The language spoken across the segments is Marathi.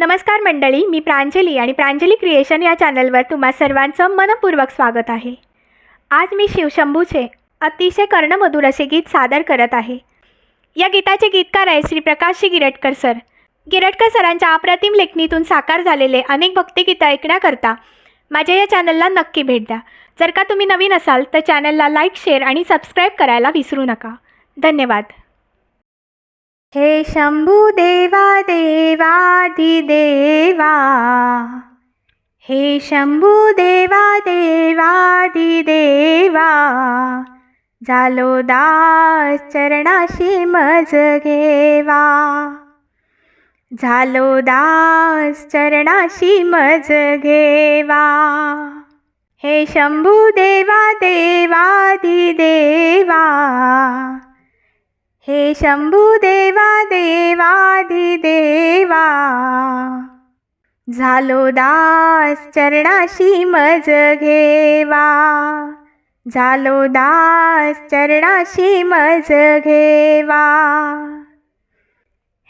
नमस्कार मंडळी मी प्रांजली आणि प्रांजली क्रिएशन या चॅनलवर तुम्हा सर्वांचं मनपूर्वक स्वागत आहे. आज मी शिवशंभूचे अतिशय कर्णमधुर असे गीत सादर करत आहे. या गीताचे गीतकार आहे श्री प्रकाशजी गिरटकर सर. गिरटकर सरांच्या अप्रतिम लेखणीतून साकार झालेले अनेक भक्तिगीतं ऐकण्याकरता माझ्या या चॅनलला नक्की भेट द्या. जर का तुम्ही नवीन असाल तर चॅनलला लाईक शेअर आणि सबस्क्राईब करायला विसरू नका. धन्यवाद. हे शंभू देवा देवा हे शंभू देवा देवादिदेवा झालो दास चरणाशी मज घेवा. झालो दास चरणाशी मज घेवा. हे शंभू देवा देवादिदेवा हे शंभू देवा देवादिदेवा झालो दास चरणाशी मज घेवा. झालो दास चरणाशी मज घेवा.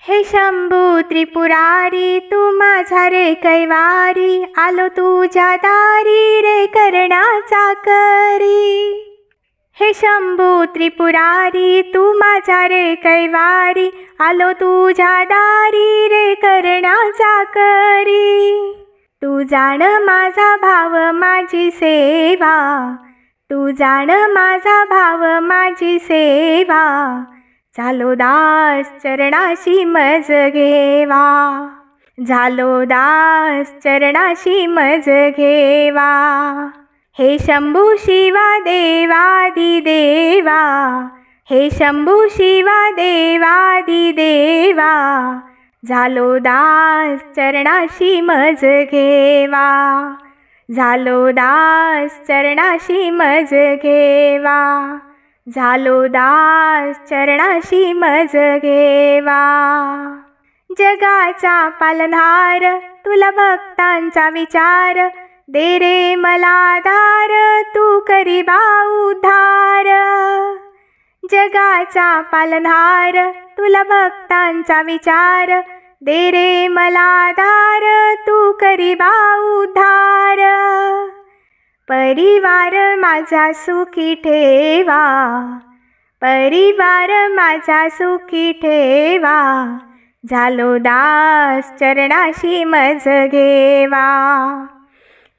हे शंभू त्रिपुरारी तू माझा रे कैवारी आलो तुझ्या दारी रे करण्याचा करी. हे शंभू त्रिपुरारी तू माझा रे कैवारी आलो तुझ्या दारी रे करणाचा करी तू जाण माझा भाव माझी सेवा. तू जाण माझा भाव माझी सेवा. झालो दास चरणाशी मज घेवा. झालो दास चरणाशी मज घेवा. हे शंभू शिवा देवादिदेवा हे शंभू शिवा देवादिदेवा झालो दास चरणाशी मज घेवा. झालो दास चरणाशी मज घेवा. झालो दास चरणाशी मज घेवा. जगाचा पालनहार तुला भक्तांचा विचार. दे रे मला दार तू करी उद्धार. जगाचा पालनहार तुला भक्तांचा विचार. दे रे मला दार तू करी उद्धार. परिवार माझा सुखी ठेवा. परिवार माझा सुखी ठेवा. झालो दास चरणाशी मज घेवा.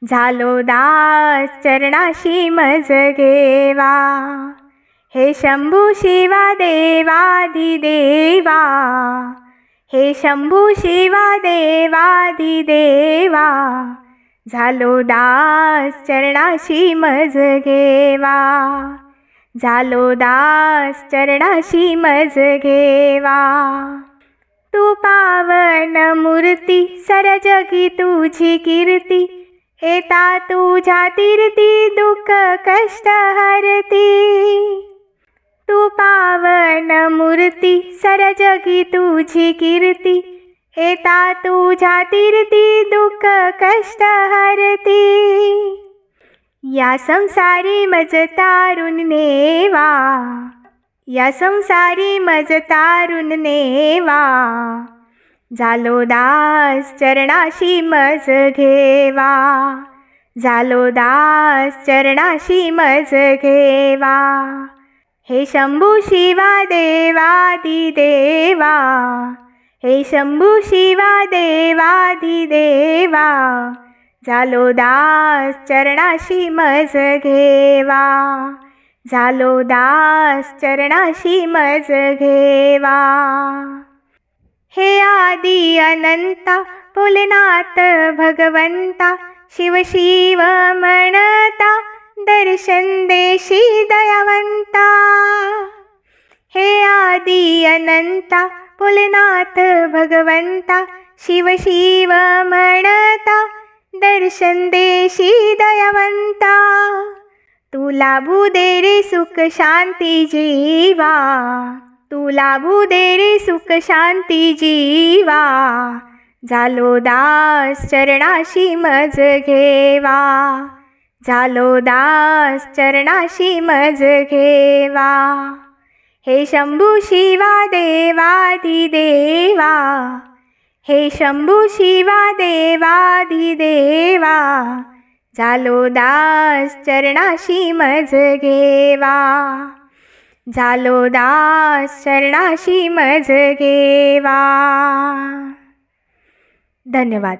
झालो दास चरणाशी मज घेवा. हे शंभू शिवा देवाधिदेवा. हे शंभू शिवा देवाधिदेवा. झालो दास चरणाशी मज घेवा. झालो दास चरणाशी मज घेवा. तू पावन मूर्ती सरजगी तुझी कीर्ती. येता तुझ्या तीर्ती दुःख कष्ट हरती. तू पावन मूर्ती सरजगी तुझी कीर्ती. येता तुझ्या तीर्ती दुःख कष्ट हरती. या संसारी मज तारुण नेवा. या संसारी मज तारुण नेवा. झालो दास चरणाशी मज घेवा. झालो दास चरणाशी मज घेवा. हे शंभू शिवा देवादिदेवा हे शंभू शिवा देवादिदेवा झालो दास चरणाशी मज घेवा. झालो दास चरणाशी मज घेवा. हे आदी अनंता भोलेनाथ भगवंता शिव शिव म्हणता दर्शन देशी दयावंता। हे आदी अनंता भोलेनाथ भगवंता शिव शिव म्हणता दर्शन देशी दयावंता। तुला भूदे रे सुख शांती जीवा। तुला दे रे सुख शांती जीवा। झालो दास चरणाशी मज घेवा। झालो दास चरणाशी मज घेवा. हे शंभू शिवा देवादिदेवा हे शंभू शिवा देवाधिदेवा झालो दास चरणाशी मज घेवा. झालो दास चरणाशी मज घेवा. धन्यवाद.